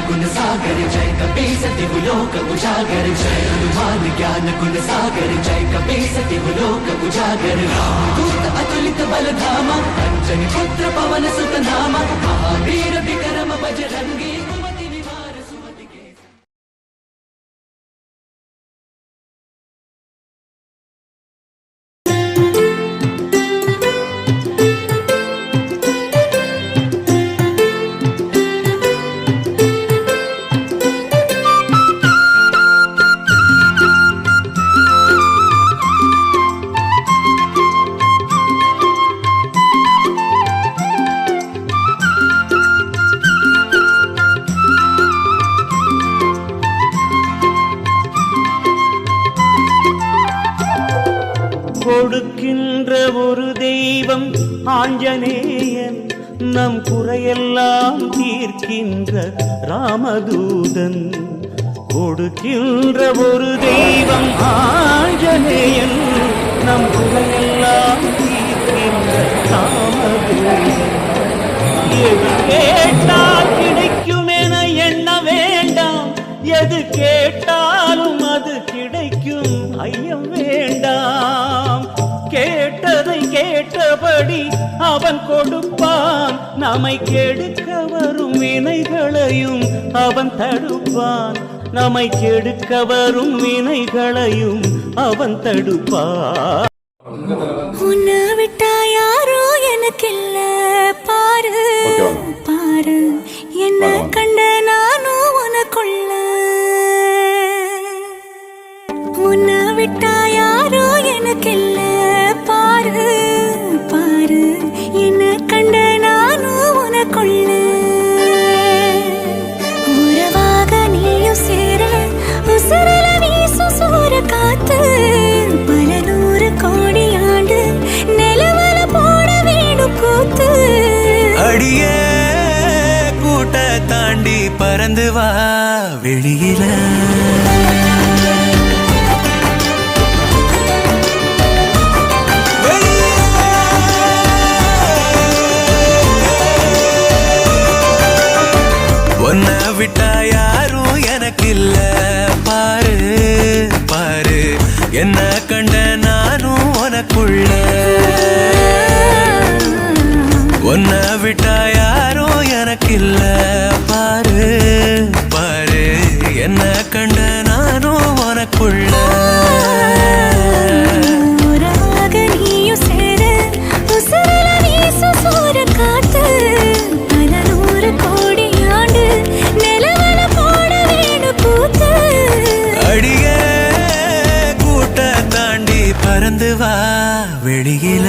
गुण सागर, जय कपी सति लोक उजागर। जय हनुमान ज्ञान गुण सागर, जय कपी सति लोक उजागर। अतुलित बल धामा पुत्र पवन सुत नामा महावीर विक्रम बजरंगी। கொடுக்கின்ற ஒரு தெய்வம் ஆஞ்சநேயன். நம் குறையெல்லாம் தீர்க்கின்ற ராமதூதன். கொடுக்கின்ற ஒரு தெய்வம் ஆஞ்சநேயன். நம் குறையெல்லாம் தீர்க்கின்ற ராமதூதன். எது கேட்டால் கிடைக்கும் என எண்ண வேண்டாம். எது கேட்டாலும் அது கிடைக்கும் ஐயம் வேண்டாம். கேட்டதை கேட்டபடி அவன் கொடுப்பான். நம்மை கெடுக்க வரும் வினைகளையும் அவன் தடுப்பான். நம்மை கெடுக்க வரும் வினைகளையும் அவன் தடுப்பான். உன்னை விட்டா யாரோ எனக்கு இல்ல பாரு பாரு என்ன கண்ட நானும் உறவாக நீயும் சேர. உசுரல வீசும் சூற காத்து. பல நூறு கோடி ஆண்டு நிலவல போட வீடும் கூத்து. அடிய கூட்ட தாண்டி பறந்து வா வெளியில. யாரும் பாரு பாரு. என்ன கண்ட நானும் உனக்குள்ள. பறந்து வா வெளியில.